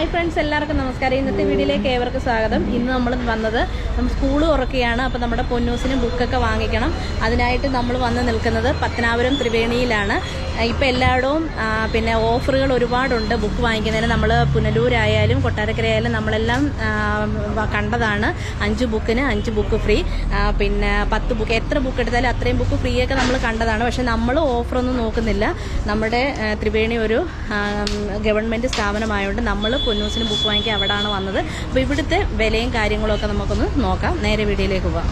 Hi friends എല്ലാവർക്കും നമസ്കാരം. ഇന്നത്തെ വീഡിയോയിലേക്ക് ഏവർക്കും സ്വാഗതം. ഇന്ന് നമ്മൾ വന്നത് നമ്മൾ സ്കൂൾ ഉറക്കുകയാണ് അപ്പോൾ നമ്മുടെ പൊന്നൂസിന് ബുക്കൊക്കെ വാങ്ങിക്കണം. അതിനായിട്ട് നമ്മൾ വന്ന് നിൽക്കുന്നത് പത്തനാപുരം ത്രിവേണിയിലാണ്. ഇപ്പോൾ എല്ലായിടവും പിന്നെ ഓഫറുകൾ ഒരുപാടുണ്ട്. ബുക്ക് വാങ്ങിക്കുന്നതിന് നമ്മൾ പുനലൂരായാലും കൊട്ടാരക്കരയായാലും നമ്മളെല്ലാം കണ്ടതാണ്. അഞ്ച് ബുക്കിന് അഞ്ച് ബുക്ക് ഫ്രീ. പിന്നെ പത്ത് ബുക്ക് എത്ര ബുക്ക് എടുത്താലും അത്രയും ബുക്ക് ഫ്രീ ഒക്കെ നമ്മൾ കണ്ടതാണ്. പക്ഷെ നമ്മൾ ഓഫറൊന്നും നോക്കുന്നില്ല. നമ്മുടെ ത്രിവേണി ഒരു ഗവൺമെന്റ് സ്ഥാപനമായതുകൊണ്ട് നമ്മൾ പൊന്നൂസിന് ബുക്ക് വാങ്ങിക്കാൻ അവിടെയാണ് വന്നത്. അപ്പോൾ ഇവിടുത്തെ വിലയും കാര്യങ്ങളും ഒക്കെ നമുക്കൊന്ന് നോക്കാം. നേരെ വീഡിയോയിലേക്ക് പോകാം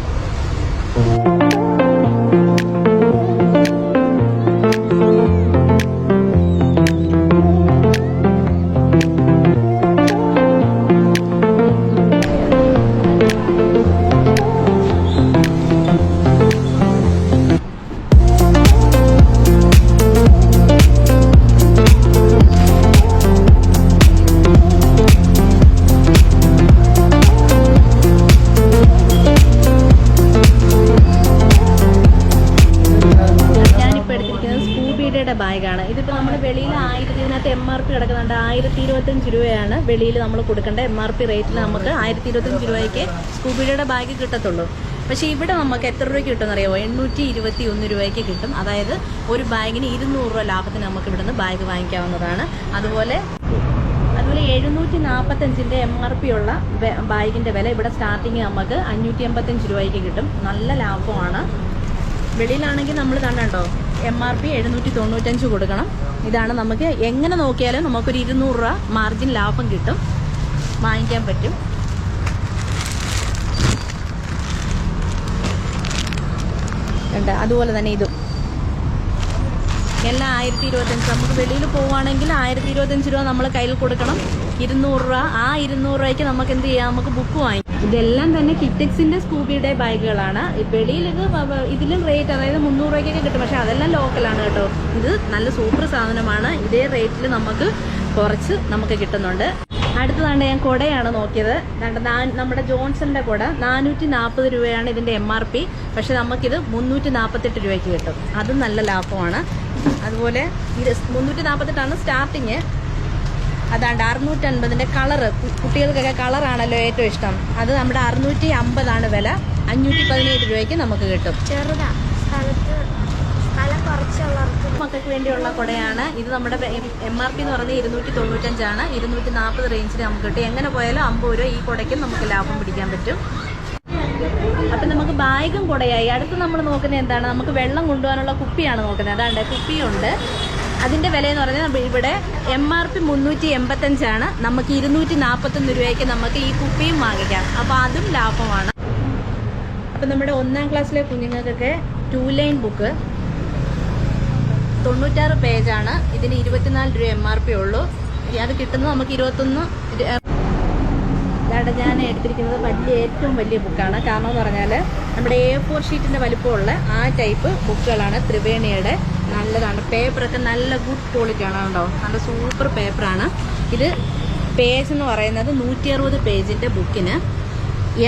സ്കൂബിയുടെ ബാഗാണ്. ഇതിപ്പോൾ നമ്മൾ വെളിയിൽ ആയിരത്തി ഇതിനകത്ത് എം ആർ പി കിടക്കുന്നുണ്ട്. ആയിരത്തി ഇരുപത്തഞ്ച് രൂപയാണ് വെളിയിൽ നമ്മൾ കൊടുക്കേണ്ട എം ആർ പി റേറ്റിൽ നമുക്ക് ആയിരത്തി ഇരുപത്തഞ്ച് രൂപയ്ക്ക് സ്കൂബിയുടെ ബാഗ് കിട്ടത്തുള്ളൂ. പക്ഷേ ഇവിടെ നമുക്ക് എത്ര രൂപയ്ക്ക് കിട്ടുമെന്ന് അറിയാമോ എണ്ണൂറ്റി ഇരുപത്തി ഒന്ന് രൂപയ്ക്ക് കിട്ടും. അതായത് ഒരു ബാഗിന് ഇരുന്നൂറ് രൂപ ലാഭത്തിന് നമുക്ക് ഇവിടുന്ന് ബാഗ് വാങ്ങിക്കാവുന്നതാണ്. അതുപോലെ അതുപോലെ എഴുന്നൂറ്റി നാൽപ്പത്തഞ്ചിന്റെ എം ആർ പി ഉള്ള ബാഗിന്റെ വില ഇവിടെ സ്റ്റാർട്ടിങ് നമുക്ക് അഞ്ഞൂറ്റി എൺപത്തഞ്ച് രൂപയ്ക്ക് കിട്ടും. നല്ല ലാഭമാണ്. വെളിയിലാണെങ്കിൽ നമ്മൾ കണ്ടോ? എം ആർ പി എഴുന്നൂറ്റി തൊണ്ണൂറ്റഞ്ച് കൊടുക്കണം. ഇതാണ് നമുക്ക് എങ്ങനെ നോക്കിയാലും നമുക്കൊരു ഇരുന്നൂറ് രൂപ മാർജിൻ ലാഭം കിട്ടും. വാങ്ങിക്കാൻ പറ്റും. ഉണ്ട് അതുപോലെ തന്നെ ഇതും. എല്ലാം ആയിരത്തി ഇരുപത്തഞ്ച് നമുക്ക് വെളിയിൽ പോവുകയാണെങ്കിൽ ആയിരത്തി ഇരുപത്തഞ്ച് രൂപ നമ്മൾ കയ്യിൽ കൊടുക്കണം. ഇരുന്നൂറ് രൂപ ആ ഇരുന്നൂറ് രൂപയ്ക്ക് നമുക്ക് എന്ത് ചെയ്യാം? നമുക്ക് ബുക്ക് വാങ്ങിക്കാം ഇതെല്ലാം തന്നെ കിറ്റക്സിന്റെ സ്കൂബിയുടെ ബാഗുകളാണ് വെളിയിൽ ഇത് ഇതിലും റേറ്റ് അതായത് മുന്നൂറ് രൂപയ്ക്കൊക്കെ കിട്ടും. പക്ഷെ അതെല്ലാം ലോക്കലാണ് കേട്ടോ. ഇത് നല്ല സൂപ്പർ സാധനമാണ്. ഇതേ റേറ്റിൽ നമുക്ക് കുറച്ച് നമുക്ക് കിട്ടുന്നുണ്ട്. അടുത്തതാണ് ഞാൻ കുടയാണ് നോക്കിയത്. നമ്മുടെ ജോൺസന്റെ കുട. നാനൂറ്റി നാൽപ്പത് രൂപയാണ് ഇതിന്റെ എം ആർ പി പക്ഷെ നമുക്കിത് മുന്നൂറ്റി നാൽപ്പത്തെട്ട് രൂപയ്ക്ക് കിട്ടും. അതും നല്ല ലാഭമാണ്. അതുപോലെ ഇത് മുന്നൂറ്റി നാൽപ്പത്തെട്ടാണ് സ്റ്റാർട്ടിങ് അതാണ്ട് അറുന്നൂറ്റൻപതിന്റെ കളറ് കുട്ടികൾക്കൊക്കെ കളറാണല്ലോ ഏറ്റവും ഇഷ്ടം. അത് നമ്മുടെ അറുന്നൂറ്റി അമ്പതാണ് വില. അഞ്ഞൂറ്റി പതിനേഴ് രൂപയ്ക്ക് നമുക്ക് കിട്ടും. ചെറുതാ. മക്കൾക്ക് വേണ്ടിയുള്ള കുടയാണ്. ഇത് നമ്മുടെ എം ആർ പി എന്ന് പറയുന്നത് ഇരുന്നൂറ്റി തൊണ്ണൂറ്റഞ്ചാണ് ഇരുന്നൂറ്റി നാൽപ്പത് റേഞ്ചിൽ നമുക്ക് കിട്ടും. എങ്ങനെ പോയാലും അമ്പത് രൂപ ഈ കുടയ്ക്കും നമുക്ക് ലാഭം പിടിക്കാൻ പറ്റും. അപ്പം നമുക്ക് ബാഗും കുടയായി. അടുത്ത് നമ്മൾ നോക്കുന്നത് എന്താണ്? നമുക്ക് വെള്ളം കൊണ്ടുപോകാനുള്ള കുപ്പിയാണ് നോക്കുന്നത്. അതാണ്ട് കുപ്പിയുണ്ട്. അതിന്റെ വില എന്ന് പറഞ്ഞാൽ ഇവിടെ എം ആർ പി മുന്നൂറ്റി എൺപത്തഞ്ചാണ് നമുക്ക് ഇരുന്നൂറ്റി നാൽപ്പത്തൊന്ന് രൂപയ്ക്ക് നമുക്ക് ഈ കുപ്പിയും വാങ്ങിക്കാം. അപ്പോൾ അതും ലാഭമാണ്. അപ്പം നമ്മുടെ ഒന്നാം ക്ലാസ്സിലെ കുഞ്ഞുങ്ങൾക്കൊക്കെ ടു ലൈൻ ബുക്ക് തൊണ്ണൂറ്റാറ് പേജാണ്. ഇതിന് ഇരുപത്തിനാല് രൂപ എം ആർ പി ഉള്ളൂ. അത് കിട്ടുന്നത് നമുക്ക് ഇരുപത്തൊന്ന് ഇതാണ് ഞാൻ എടുത്തിരിക്കുന്നത് വലിയ ഏറ്റവും വലിയ ബുക്കാണ് കാരണം എന്ന് പറഞ്ഞാൽ നമ്മുടെ എ ഫോർ ഷീറ്റിന്റെ വലിപ്പമുള്ള ആ ടൈപ്പ് ബുക്കുകളാണ് ത്രിവേണിയുടെ. നല്ലതാണ്. പേപ്പറൊക്കെ നല്ല ഗുഡ് ക്വാളിറ്റി ആണ് കണ്ടോ? നല്ല സൂപ്പർ പേപ്പറാണ് ഇത് പേജ് എന്ന് പറയുന്നത് നൂറ്റി അറുപത് പേജിന്റെ ബുക്കിന്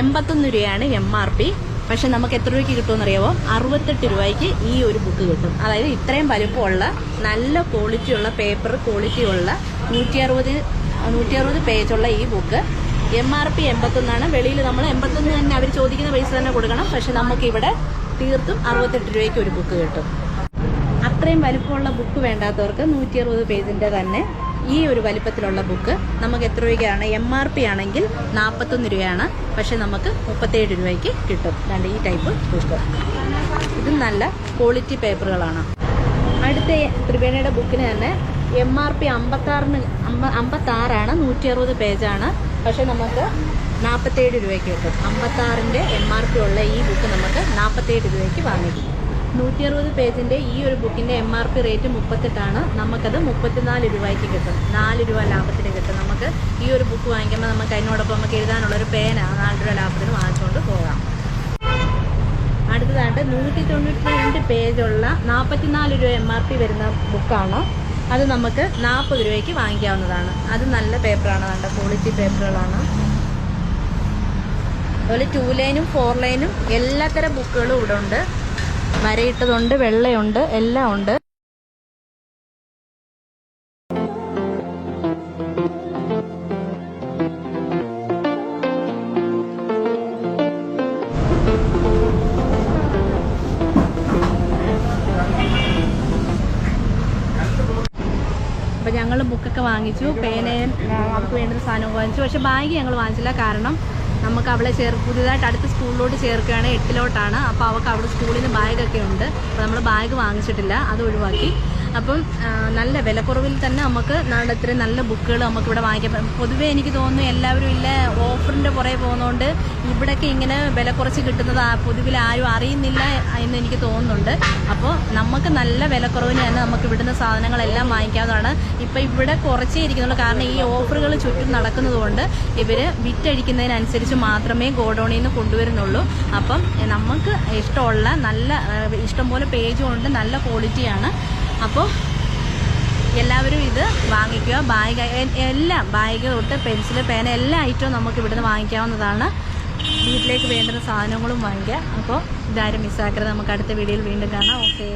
എൺപത്തൊന്ന് രൂപയാണ് എം ആർ പി പക്ഷെ നമുക്ക് എത്ര രൂപയ്ക്ക് കിട്ടുമെന്ന് അറിയാമോ അറുപത്തെട്ട് രൂപയ്ക്ക് ഈ ഒരു ബുക്ക് കിട്ടും. അതായത് ഇത്രയും വലുപ്പമുള്ള നല്ല ക്വാളിറ്റിയുള്ള പേപ്പർ ക്വാളിറ്റിയുള്ള നൂറ്റി അറുപത് നൂറ്റി അറുപത് പേജുള്ള ഈ ബുക്ക് എം ആർ പി എൺപത്തൊന്നാണ്. വെളിയിൽ നമ്മൾ എൺപത്തൊന്ന് തന്നെ അവർ ചോദിക്കുന്ന പൈസ തന്നെ കൊടുക്കണം. പക്ഷെ നമുക്കിവിടെ തീർത്തും അറുപത്തെട്ട് രൂപയ്ക്ക് ഒരു ബുക്ക് കിട്ടും. അത്രയും വലിപ്പമുള്ള ബുക്ക് വേണ്ടാത്തവർക്ക് നൂറ്റി അറുപത് പേജിന്റെ തന്നെ ഈ ഒരു വലിപ്പത്തിലുള്ള ബുക്ക് നമുക്ക് എത്ര രൂപയ്ക്കാണ്? എം ആർ പി ആണെങ്കിൽ നാൽപ്പത്തൊന്ന് രൂപയാണ്. പക്ഷെ നമുക്ക് മുപ്പത്തേഴ് രൂപയ്ക്ക് കിട്ടും. രണ്ട് ഈ ടൈപ്പ് ബുക്ക് ഇത് നല്ല ക്വാളിറ്റി പേപ്പറുകളാണ് അടുത്ത ത്രിവേണിയുടെ ബുക്കിന് തന്നെ എം ആർ പി അമ്പത്താറിന് അമ്പ അമ്പത്താറാണ് നൂറ്റി അറുപത് പേജാണ്. പക്ഷെ നമുക്ക് നാൽപ്പത്തേഴ് രൂപയ്ക്ക് കിട്ടും. അമ്പത്താറിന്റെ എം ആർ പി ഉള്ള ഈ ബുക്ക് നമുക്ക് നാൽപ്പത്തേഴ് രൂപയ്ക്ക് വാങ്ങിക്കും. നൂറ്റി അറുപത് പേജിന്റെ ഈ ഒരു ബുക്കിന്റെ എം ആർ പി റേറ്റ് മുപ്പത്തെട്ടാണ്. നമുക്കത് മുപ്പത്തിനാല് രൂപയ്ക്ക് കിട്ടും. നാല് രൂപ ലാഭത്തിന് കിട്ടും. നമുക്ക് ഈ ഒരു ബുക്ക് വാങ്ങിക്കുമ്പോൾ നമുക്ക് അതിനോടൊപ്പം നമുക്ക് എഴുതാനുള്ളൊരു പേന നാല് രൂപ ലാഭത്തിന് വാങ്ങിച്ചുകൊണ്ട് പോകാം. അടുത്തതായിട്ട് നൂറ്റി തൊണ്ണൂറ്റി രണ്ട് പേജുള്ള നാൽപ്പത്തിനാല് രൂപ എം ആർ പി വരുന്ന ബുക്കാണ് അത് നമുക്ക് നാൽപ്പത് രൂപയ്ക്ക് വാങ്ങിക്കാവുന്നതാണ്. അത് നല്ല പേപ്പറാണ് നല്ല ക്വാളിറ്റി പേപ്പറുകളാണ്. അതുപോലെ ടു ലൈനും ഫോർ ലൈനും എല്ലാത്തരം ബുക്കുകളും ഇവിടെ ഉണ്ട് മരയിട്ടതുണ്ട് വെള്ളയുണ്ട് എല്ലാം ഉണ്ട് അപ്പം ഞങ്ങൾ ബുക്കൊക്കെ വാങ്ങിച്ചു പേനയും നമുക്ക് വേണ്ടൊരു സാധനവും വാങ്ങിച്ചു. പക്ഷെ ബാങ്ക് ഞങ്ങൾ വാങ്ങിച്ചില്ല. കാരണം നമുക്ക് അവളെ ചേർ പുതിയതായിട്ട് അടുത്ത സ്കൂളിലോട്ട് ചേർക്കുകയാണ്. എട്ടിലോട്ടാണ്. അപ്പോൾ അവൾക്ക് അവിടെ സ്കൂളിൽ നിന്ന് ബാഗൊക്കെ ഉണ്ട്. അപ്പോൾ നമ്മൾ ബാഗ് വാങ്ങിച്ചിട്ടില്ല. അത് ഒഴിവാക്കി. അപ്പം നല്ല വിലക്കുറവിൽ തന്നെ നമുക്ക് നാളെ ഇത്രയും നല്ല ബുക്കുകൾ നമുക്ക് ഇവിടെ വാങ്ങിക്കാം. പൊതുവെ എനിക്ക് തോന്നുന്നു എല്ലാവരും ഇല്ല ഓഫറിന്റെ പുറകെ പോകുന്നതുകൊണ്ട് ഇവിടെയൊക്കെ ഇങ്ങനെ വില കുറച്ച് കിട്ടുന്നത് പൊതുവിൽ ആരും അറിയുന്നില്ല എന്ന് എനിക്ക് തോന്നുന്നുണ്ട്. അപ്പോൾ നമുക്ക് നല്ല വിലക്കുറവിന് തന്നെ നമുക്ക് ഇവിടുന്ന് സാധനങ്ങളെല്ലാം വാങ്ങിക്കാവുന്നതാണ്. ഇപ്പോൾ ഇവിടെ കുറച്ചേ ഇരിക്കുന്നുള്ളൂ. കാരണം ഈ ഓഫറുകൾ ചുറ്റും നടക്കുന്നതുകൊണ്ട് ഇവർ വിറ്റഴിക്കുന്നതിനനുസരിച്ച് മാത്രമേ ഗോഡൗണിൽ നിന്ന് കൊണ്ടുവരുന്നുള്ളൂ. അപ്പം എ, നമുക്ക് ഇഷ്ടമുള്ള നല്ല ഇഷ്ടംപോലെ പേജും ഉണ്ട്. നല്ല ക്വാളിറ്റിയാണ് അപ്പോൾ എല്ലാവരും ഇത് വാങ്ങിക്കുക. ബാഗ് എല്ലാം ബാഗ് തൊട്ട് പെൻസിൽ പേന എല്ലാ ഐറ്റവും നമുക്ക് ഇവിടുന്ന് വാങ്ങിക്കാവുന്നതാണ്. വീട്ടിലേക്ക് വേണ്ടുന്ന സാധനങ്ങളും വാങ്ങിക്കുക അപ്പോൾ ഇതാരും മിസ്സാക്കരുത് നമുക്ക് അടുത്ത വീഡിയോയിൽ വീണ്ടും കാണാം. ഓക്കെ